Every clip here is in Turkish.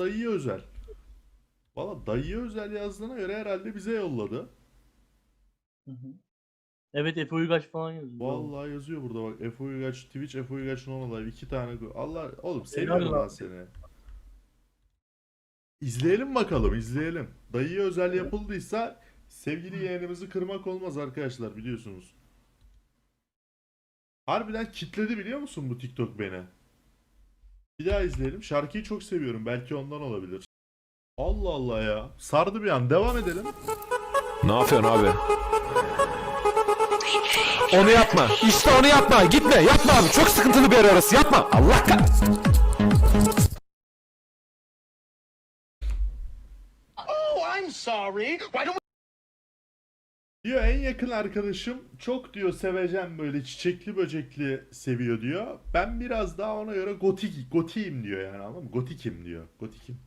Dayıya özel. Valla dayıya özel yazdığına göre herhalde bize yolladı. Hı hı. Evet Efe Uygaç falan yazıyor. Vallahi yazıyor burada bak. Efe Uygaç, Twitch Efe Uygaç non live iki tane. Allah oğlum seviyorum lan. seni. İzleyelim bakalım izleyelim. Dayıya özel yapıldıysa sevgili yeğenimizi kırmak olmaz arkadaşlar biliyorsunuz. Harbiden kitledi biliyor musun bu TikTok beni? Bir daha izleyelim. Şarkıyı çok seviyorum. Belki ondan olabilir. Allah Allah ya. Sardı bir an. Devam edelim. Ne yapıyorsun abi? Onu yapma. İşte onu yapma. Gitme. Yapma abi. Çok sıkıntılı bir yer orası. Yapma. Allah kahretsin. Oh, I'm sorry. Why don't Diyor en yakın arkadaşım çok diyor sevecen böyle çiçekli böcekli seviyor diyor. Ben biraz daha ona göre gotik gotiyim diyor yani anladın mı? Gotikim diyor. Gotikim.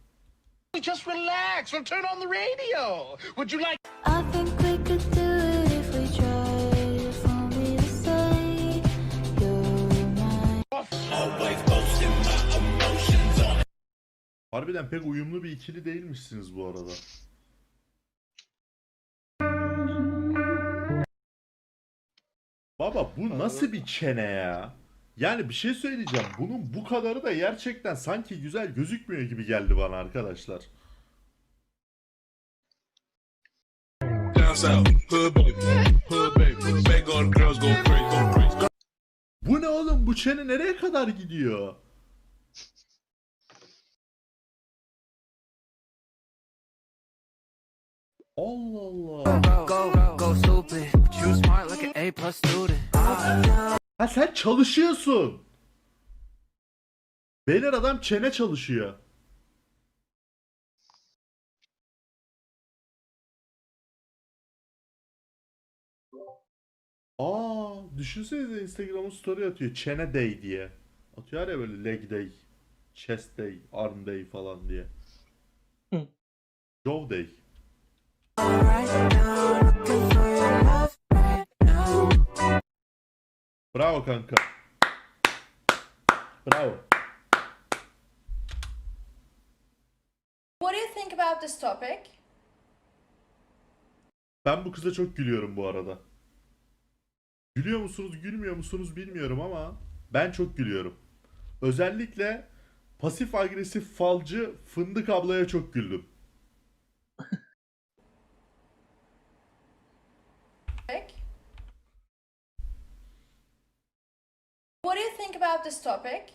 just relax or turn on the radio? Would you like I think we could do it if we tried. If only to say you're mine. Harbiden pek uyumlu bir ikili değilmişsiniz bu arada. Baba bu nasıl bir çene ya? Yani bir şey söyleyeceğim. Bunun bu kadarı da gerçekten sanki güzel gözükmüyor gibi geldi bana arkadaşlar. Go go. Bu ne oğlum? Bu çene nereye kadar gidiyor? Allah Allah. Go, go stupid. Ha sen çalışıyorsun. Beyler adam çene çalışıyor. Aa, düşünsenize Instagram'ın story atıyor. Çene day diye. Atıyor ya böyle leg day, chest day, arm day falan diye. Joe day. Bravo kanka. Bravo. What do you think about this topic? Ben bu kıza çok gülüyorum bu arada. Gülüyor musunuz, gülmüyor musunuz bilmiyorum ama ben çok gülüyorum. Özellikle pasif agresif falcı Fındık ablaya çok güldüm. What do you think about this topic?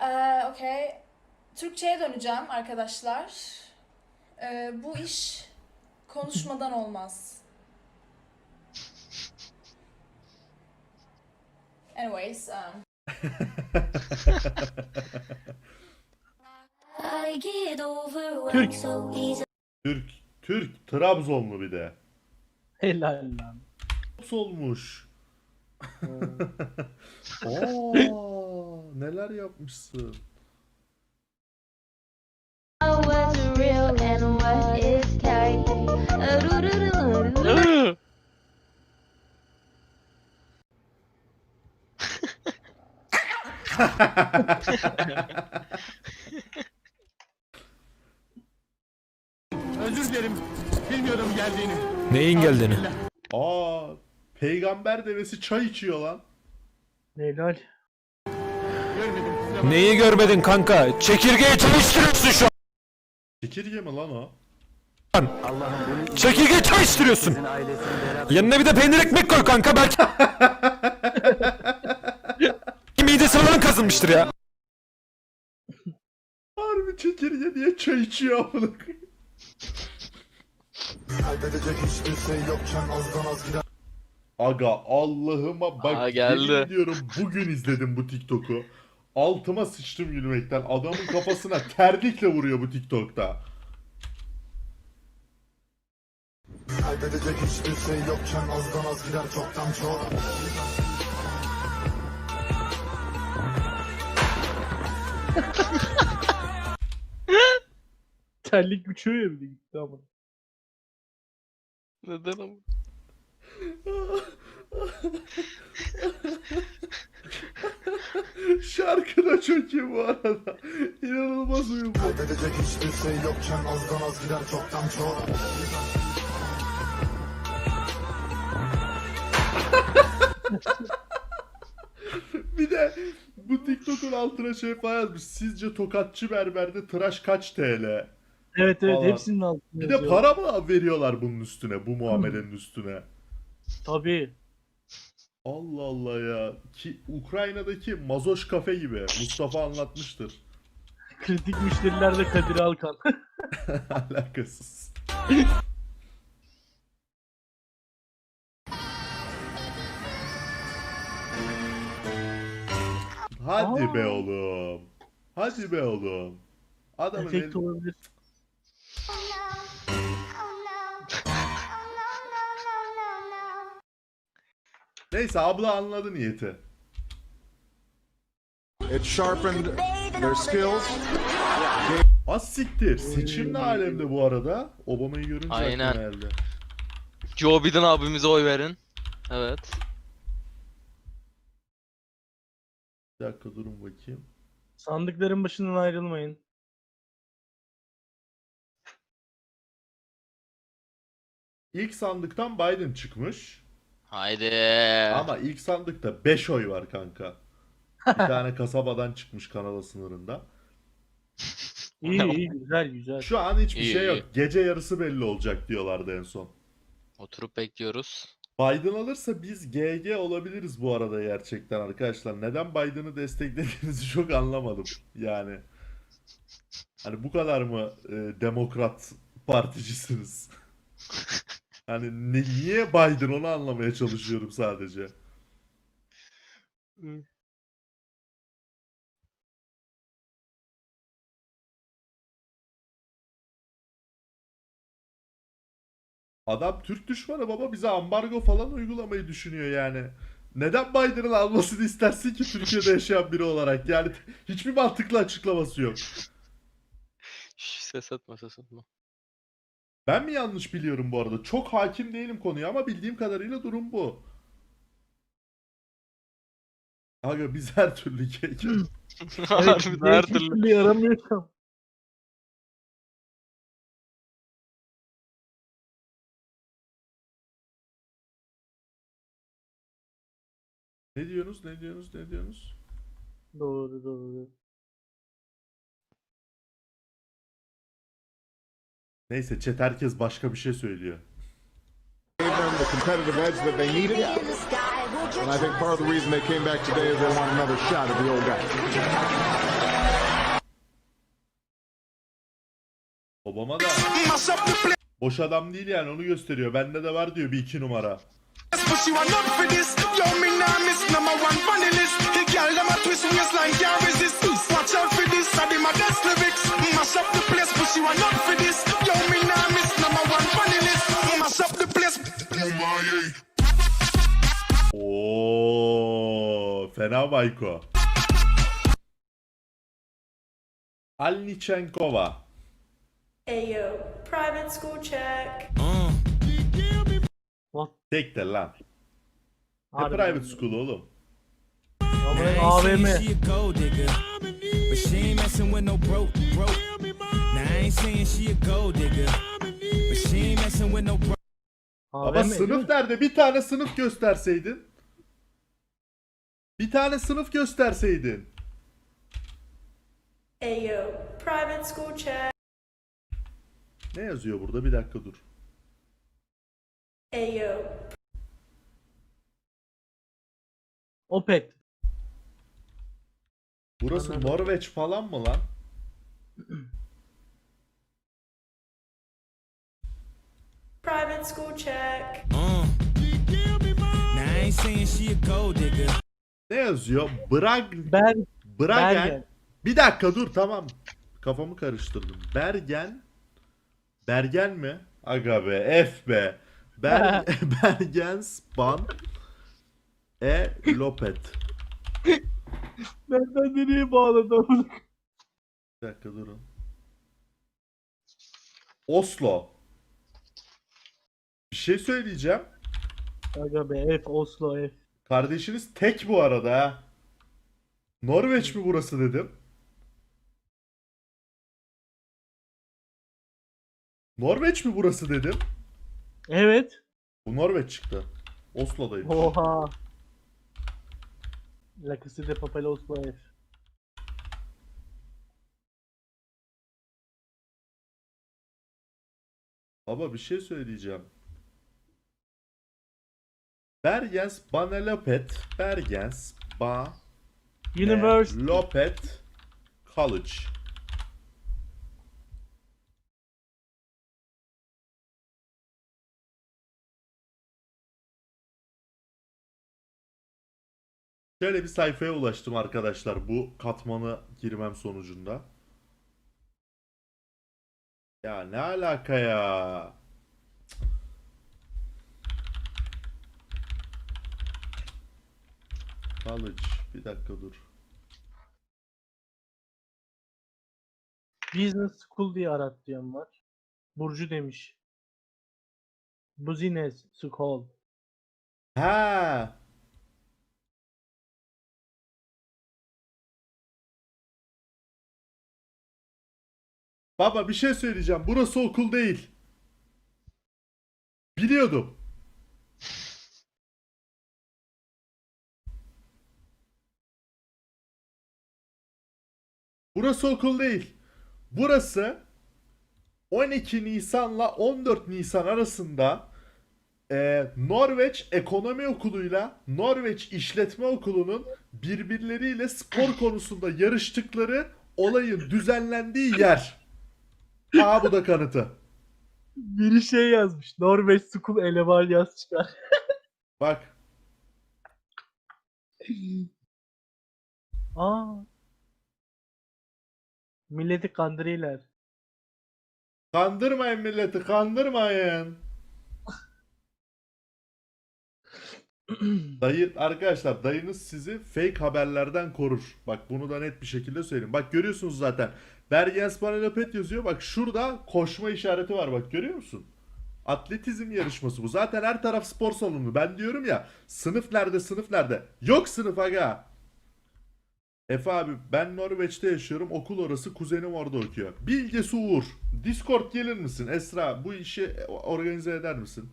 Ee, okay. Türkçe'ye döneceğim arkadaşlar. Ee, bu iş konuşmadan olmaz. Anyways, um, Türk. Türk, Türk, Trabzonlu bir de. Helal lan. olmuş. Oo, neler yapmışsın. What's real and what is carried? Özür dilerim. Bilmiyordum geldiğini. Neyin geldiğini? Aa, peygamber devesi çay içiyor lan. Helal. Görmedim. Neyi görmedin kanka? Çekirgeyi çalıştırıyorsun şu Çekirge mi lan o? an. Çekirgeyi çalıştırıyorsun. Yanına bir de peynir ekmek koy kanka belki. Midesi falan kazınmıştır ya. Harbi çekirge diye çay içiyor amına koyayım. Aga Allah'ıma bak Aa, geldi. yemin ediyorum bugün izledim bu TikTok'u. Altıma sıçtım gülmekten. Adamın kafasına terlikle vuruyor bu TikTok'ta. Terlik uçuyor ya bir de gitti ama. Neden ama? Şarkı da çok iyi bu arada. İnanılmaz uyum bu. Bir de bu TikTok'un altına şey falan yazmış. Sizce tokatçı berberde tıraş kaç TL? Evet evet Falan. hepsinin altında Bir de yazıyor. para mı veriyorlar bunun üstüne, bu muamelenin üstüne? Tabii. Allah Allah ya. Ki Ukrayna'daki Mazoş kafe gibi. Mustafa anlatmıştır. Kritik müşteriler de Kadir Alkan. Alakasız. Hadi Aa. be oğlum. Hadi be oğlum. Adamın el... Efekt olabilir. Neyse abla anladı niyeti. It sharpened their skills. Az siktir. Seçim ne alemde bu arada? Obama'yı görünce Aynen. aklıma geldi. Joe Biden abimize oy verin. Evet. Bir dakika durun bakayım. Sandıkların başından ayrılmayın. İlk sandıktan Biden çıkmış. Haydi. Ama ilk sandıkta 5 oy var kanka. Bir tane kasabadan çıkmış Kanada sınırında. İyi iyi güzel güzel. Şu an hiçbir İyi, şey iyi. yok. Gece yarısı belli olacak diyorlardı en son. Oturup bekliyoruz. Biden alırsa biz GG olabiliriz bu arada gerçekten arkadaşlar. Neden Biden'ı desteklediğinizi çok anlamadım. Yani hani bu kadar mı e, demokrat particisiniz? Hani ne, niye Biden onu anlamaya çalışıyorum sadece. Adam Türk düşmanı baba bize ambargo falan uygulamayı düşünüyor yani. Neden Biden'ın almasını istersin ki Türkiye'de yaşayan biri olarak? Yani hiçbir mantıklı açıklaması yok. Şş, ses etme ses etme. Ben mi yanlış biliyorum bu arada? Çok hakim değilim konuya ama bildiğim kadarıyla durum bu. Aga biz her türlü kek. Harbiden her türlü. yaramıyorsam. ne diyorsunuz? Ne diyorsunuz? Ne diyorsunuz? Doğru doğru. Neyse chat herkes başka bir şey söylüyor. And I think part of the reason they came back today is they want another shot at the old guy. Obama da boş adam değil yani onu gösteriyor. Bende de var diyor bir iki numara. Watch out for this, I did my best lyrics. Mash up the place, but you are not for this. Oo, fena Mayko. Alnichenkova. Ayo, private school check. Tek de lan. Ne Harbiden. private school oğlum? Ama AVM. She a gold digger, but she ain't messing with no broke, broke. Now I ain't saying she a gold digger, but she ain't messing with no broke. Ama AVM. sınıf nerede? Bir tane sınıf gösterseydin. Bir tane sınıf gösterseydin. Ayo, private school check. Ne yazıyor burada? Bir dakika dur. Ayo, Opet. Burası Anladım. Norveç falan mı lan? private school check. Uh. Now I ain't saying she a gold digger. Ne yazıyor? Brag Ben Bragen. Bergen. Bir dakika dur tamam. Kafamı karıştırdım. Bergen. Bergen mi? Aga be F be. Ber Bergen Span E Lopet. Nereden nereye bağladım? Bir dakika durun. Oslo. Şey söyleyeceğim. Aga be F Oslo F. Kardeşiniz tek bu arada ha. Norveç mi burası dedim. Norveç mi burası dedim. Evet. Bu Norveç çıktı. Oslo'dayım. Oha. La Casa de Papel Oslo F. Baba bir şey söyleyeceğim. Bergens Banelopet Bergens Ba University. Lopet College. Şöyle bir sayfaya ulaştım arkadaşlar bu katmanı girmem sonucunda. Ya ne alaka ya? College. Bir dakika dur. Business School diye arat diyen var. Burcu demiş. Business School. Ha. Baba bir şey söyleyeceğim. Burası okul değil. Biliyordum. Burası okul değil. Burası 12 Nisan'la 14 Nisan arasında e, Norveç Ekonomi Okulu'yla Norveç İşletme Okulu'nun birbirleriyle spor konusunda yarıştıkları olayın düzenlendiği yer. Aa bu da kanıtı. Biri şey yazmış. Norveç School eleman yaz çıkar. Bak Aa. Milleti kandırıyorlar. kandırmayın milleti kandırmayın. Dayı arkadaşlar dayınız sizi fake haberlerden korur. Bak bunu da net bir şekilde söyleyeyim. Bak görüyorsunuz zaten. Bergens Panelopet yazıyor. Bak şurada koşma işareti var. Bak görüyor musun? Atletizm yarışması bu. Zaten her taraf spor salonu. Ben diyorum ya sınıf nerede sınıf nerede? Yok sınıf aga. Efe abi ben Norveç'te yaşıyorum. Okul orası. Kuzenim orada okuyor. Bilgesi Uğur. Discord gelir misin? Esra bu işi organize eder misin?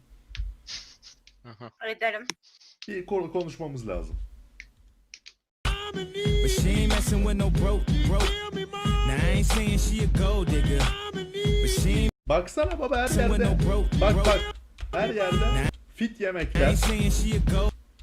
Ederim. Bir konu konuşmamız lazım. But she ain't messing with no broke, broke. Now I ain't saying she a gold digger. But she ain't Baksana baba her yerde. Bak bak. Her yerde fit I yemekler. ain't saying she a gold digger.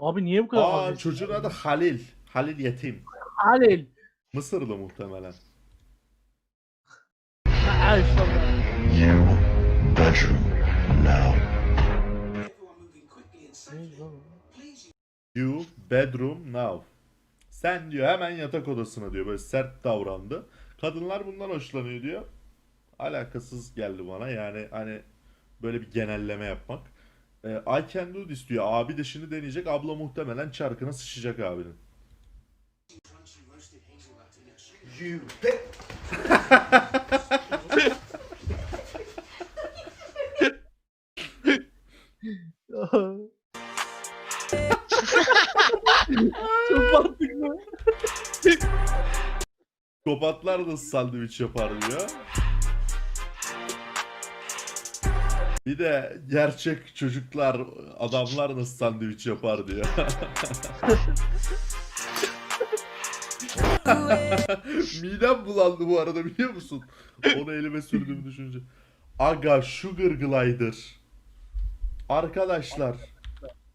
Abi niye bu kadar Aa agresif? çocuğun adı Halil. Halil yetim. Halil. Mısırlı muhtemelen. Ha, inşallah. Ne lan o? You bedroom now. Sen diyor hemen yatak odasına diyor. Böyle sert davrandı. Kadınlar bundan hoşlanıyor diyor. Alakasız geldi bana. Yani hani böyle bir genelleme yapmak. Ee, I can do this diyor. Abi de şimdi deneyecek. Abla muhtemelen çarkına sıçacak abinin. Çok mantıklı. Kopatlar da sandviç yapar diyor. Bir de gerçek çocuklar, adamlar nasıl sandviç yapar diyor. Midem bulandı bu arada biliyor musun? Onu elime sürdüğümü düşünce. Aga Sugar Glider. Arkadaşlar.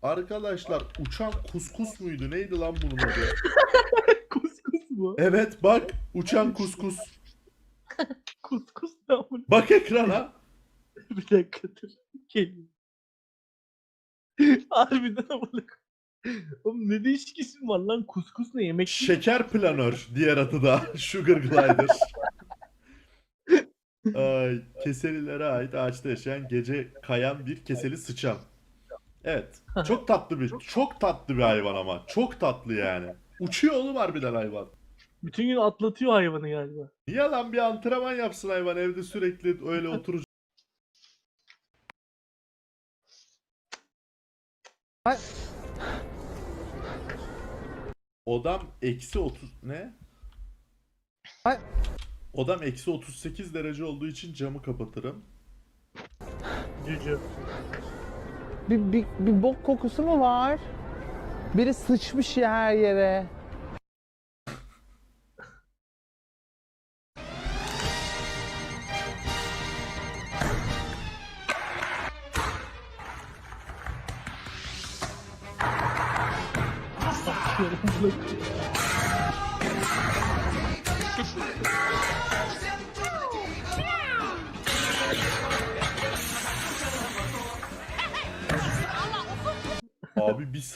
Arkadaşlar uçan kuskus muydu? Neydi lan bunun adı? Kuskus mu? Evet bak uçan kuskus. Kuskus ne amına? Bak ekrana. Bir dakika dur. Geliyor. Harbiden koyayım. Oğlum ne değişik isim var lan. Kuskus ne yemek değil. Şeker planör diğer adı da Sugar Glider. Ay, keselilere ait ağaçta yaşayan gece kayan bir keseli sıçan. Evet. Çok tatlı bir çok tatlı bir hayvan ama. Çok tatlı yani. Uçuyor oğlum harbiden hayvan. Bütün gün atlatıyor hayvanı galiba. Niye lan bir antrenman yapsın hayvan evde sürekli öyle oturacak. Odam eksi 30 ne? Odam eksi 38 derece olduğu için camı kapatırım. Cücü. Bir, bir, bir bok kokusu mu var? Biri sıçmış ya her yere.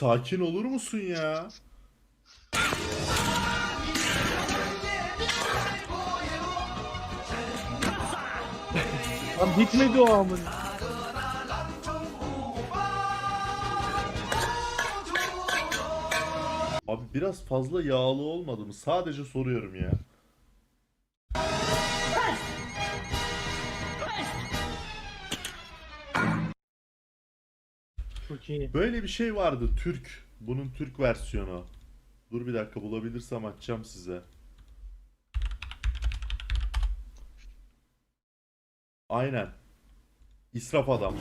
Sakin olur musun ya? Lan bitmedi o amın. Abi biraz fazla yağlı olmadı mı? Sadece soruyorum ya. İyi. Böyle bir şey vardı Türk. Bunun Türk versiyonu. Dur bir dakika bulabilirsem açacağım size. Aynen. İsraf adam.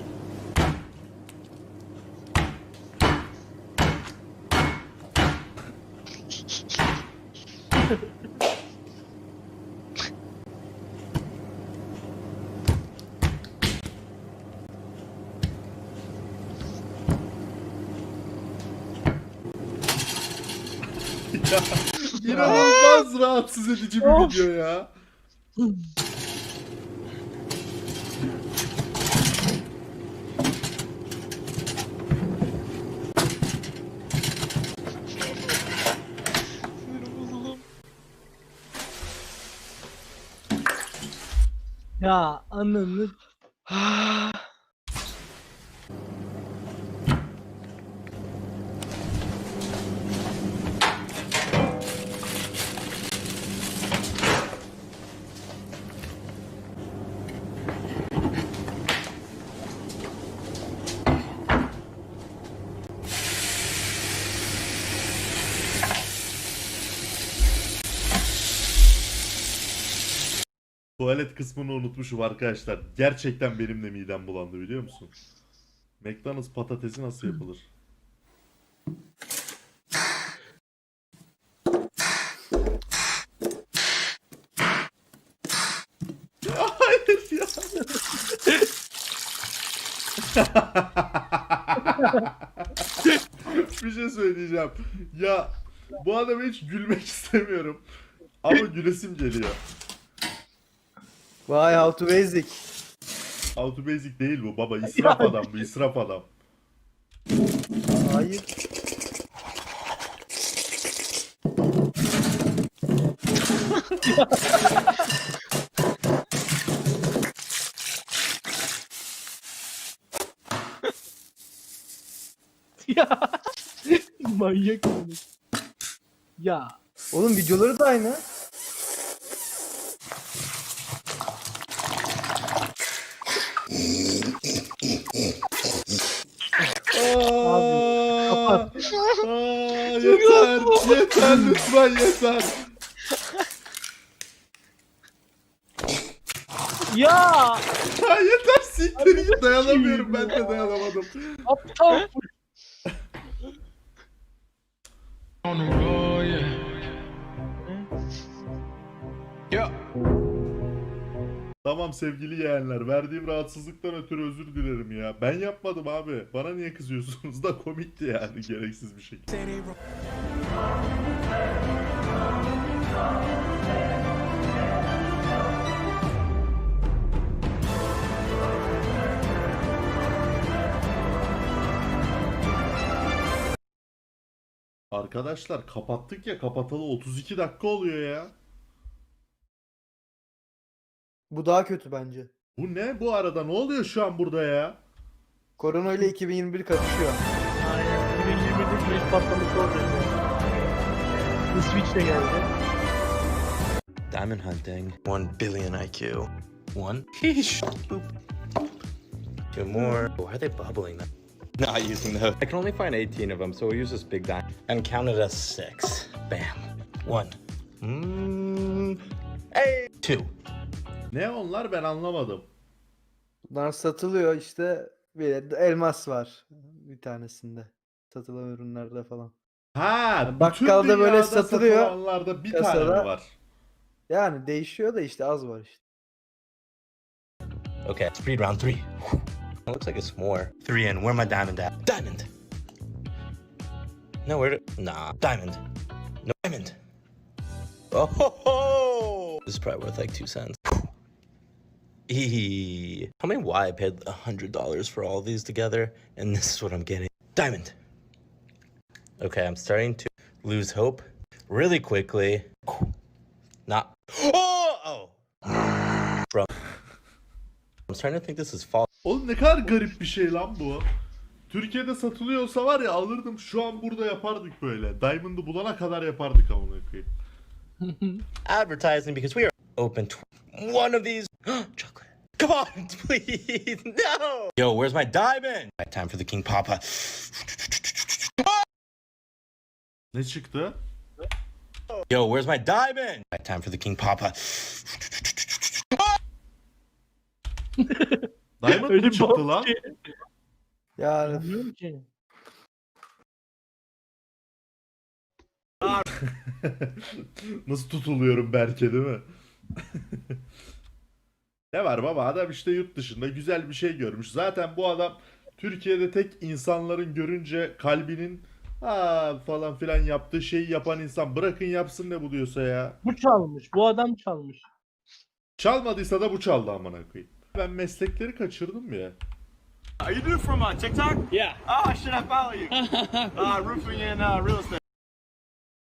inanılmaz rahatsız edici bir Of. video ya. Ya ananı. Tuvalet kısmını unutmuşum arkadaşlar. Gerçekten benim de midem bulandı biliyor musun? McDonald's patatesi nasıl yapılır? Ya hayır ya. bir şey söyleyeceğim. Ya bu adama hiç gülmek istemiyorum. Ama gülesim geliyor. Vay how to basic. Auto basic değil bu baba. İsraf adam bu. israf adam. Hayır. ya. Manyak? Ya. Oğlum videoları da aynı. Aa, kapat. aa, yeter. lütfen yeter. Ya. Ya yeter siktir git dayanamıyorum ben de dayanamadım. Aptal. Tamam sevgili yeğenler verdiğim rahatsızlıktan ötürü özür dilerim ya. Ben yapmadım abi. Bana niye kızıyorsunuz da komikti yani gereksiz bir şekilde. Arkadaşlar kapattık ya kapatalı 32 dakika oluyor ya. Bu daha kötü bence. Bu ne bu arada ne oluyor şu an burada ya? Korona ile 2021 kapışıyor. Aynen. 2021'de büyük patlaması olacak. İsviçre de geldi. Diamond hunting. 1 billion IQ. One. Sheesh. Boop. Two more. Why are they bubbling? Not using those. I can only find 18 of them, so we'll use this big diamond. And count it as six. Bam. One. Mmm. Hey. Two. Ne onlar ben anlamadım. Bunlar satılıyor işte. Bir elmas var bir tanesinde. Satılan ürünlerde falan. Ha, bütün bakkalda böyle dünyada satılıyor. satılanlarda bir tane Kasada. mi var? Yani değişiyor da işte az var işte. Okay, speed round three. It looks like it's more. Three in. Where my diamond at? Diamond. No, where? To... Nah, diamond. No diamond. Oh, ho, ho! this is probably worth like two cents. Eee. Tell me why I paid a hundred dollars for all these together, and this is what I'm getting. Diamond. Okay, I'm starting to lose hope really quickly. Not. Oh! Oh! Bro. I'm starting to think this is false. Oğlum ne kadar garip bir şey lan bu. Türkiye'de satılıyorsa var ya alırdım şu an burada yapardık böyle. Diamond'ı bulana kadar yapardık amına koyayım. advertising because we are open to one of these chocolate. Come on, please. No. Yo, where's my diamond? Right, time for the King Papa. Ah! Ne çıktı? Yo, where's my diamond? Time for the King Papa. Diamond Öyle mı çıktı lan? Yani Bilmiyorum ki. Nasıl tutuluyorum Berke değil mi? ne var baba adam işte yurt dışında güzel bir şey görmüş. Zaten bu adam Türkiye'de tek insanların görünce kalbinin ha falan filan yaptığı şeyi yapan insan. Bırakın yapsın ne buluyorsa ya. Bu çalmış. Bu adam çalmış. Çalmadıysa da bu çaldı amına koyayım. Ben meslekleri kaçırdım ya. Are you dude from uh, TikTok? Yeah. Oh, should I follow you? uh, roofing and uh, real estate.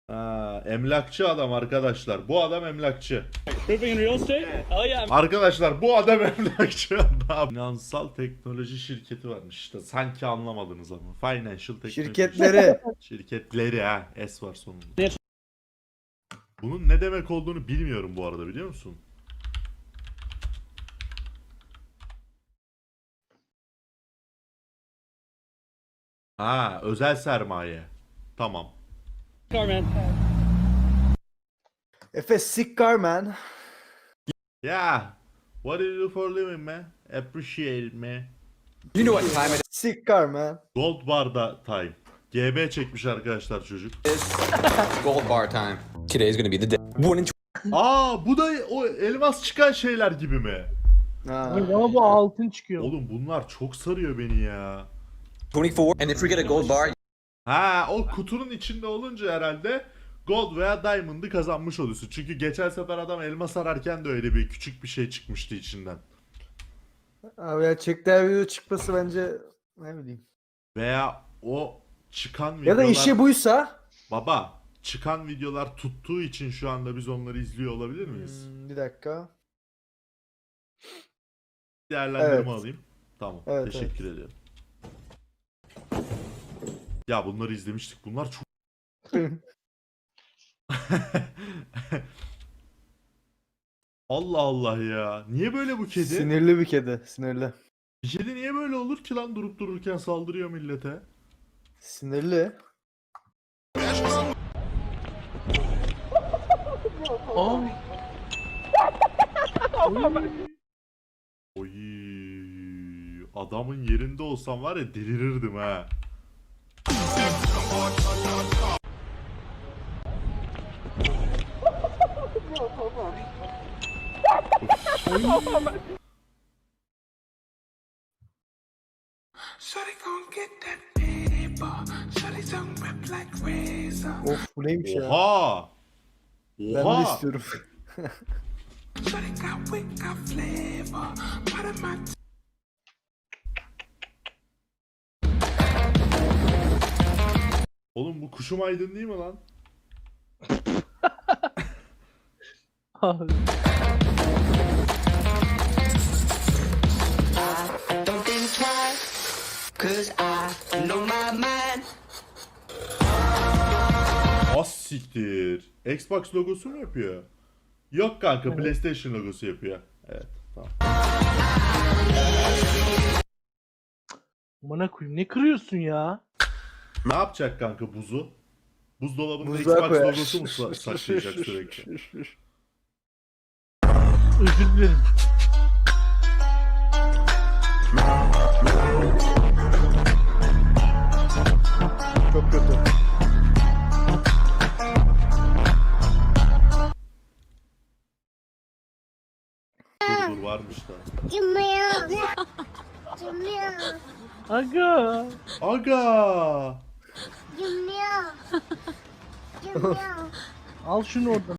Ha, emlakçı adam arkadaşlar. Bu adam emlakçı. Real estate? Oh yeah. Arkadaşlar bu adam emlakçı adam. Finansal teknoloji şirketi varmış işte. Sanki anlamadınız ama. Financial teknoloji. şirketleri. Şirketleri ha. S var sonunda. Bunun ne demek olduğunu bilmiyorum bu arada biliyor musun? Ha, özel sermaye. Tamam. Efe Sikkar man. Yeah. What do you do for a living man? Appreciate me. Sikkar man. Gold barda time. GB çekmiş arkadaşlar çocuk. Gold bar time. Today is gonna be the day. One in Aa bu da o elmas çıkan şeyler gibi mi? Ha. Ama bu altın çıkıyor. Oğlum bunlar çok sarıyor beni ya. 24. And if we get a gold bar, Ha o kutunun içinde olunca herhalde gold veya diamond'ı kazanmış oluyorsun. Çünkü geçen sefer adam elmas ararken de öyle bir küçük bir şey çıkmıştı içinden. Abi ya çektiği video çıkması bence ne bileyim. Veya o çıkan Ya videolar... da işi buysa. Baba çıkan videolar tuttuğu için şu anda biz onları izliyor olabilir miyiz? Hmm, bir dakika. Değerlendirme Evet. alayım. Tamam. Evet, teşekkür ediyorum. Ya bunları izlemiştik. Bunlar çok Allah Allah ya. Niye böyle bu kedi? Sinirli bir kedi. Sinirli. Bir kedi niye böyle olur ki lan durup dururken saldırıyor millete? Sinirli. Oy. Adamın yerinde olsam var ya delirirdim ha. Of bu neymiş ya? Oha. Ben de Oha. istiyorum. Shawty got wick, got flavor. Part of my Oğlum bu kuşum aydın değil mi lan? Abi. Az siktir. Xbox logosu mu yapıyor? Yok kanka PlayStation logosu yapıyor. Evet tamam. Bana koyayım ne kırıyorsun ya? Ne yapacak kanka buzu? Buzdolabında Buzluğa Xbox koyar. logosu mu sa- saklayacak sürekli? Özür dilerim. Çok kötü. Dur dur varmış da. Aga. Aga! Al şunu oradan.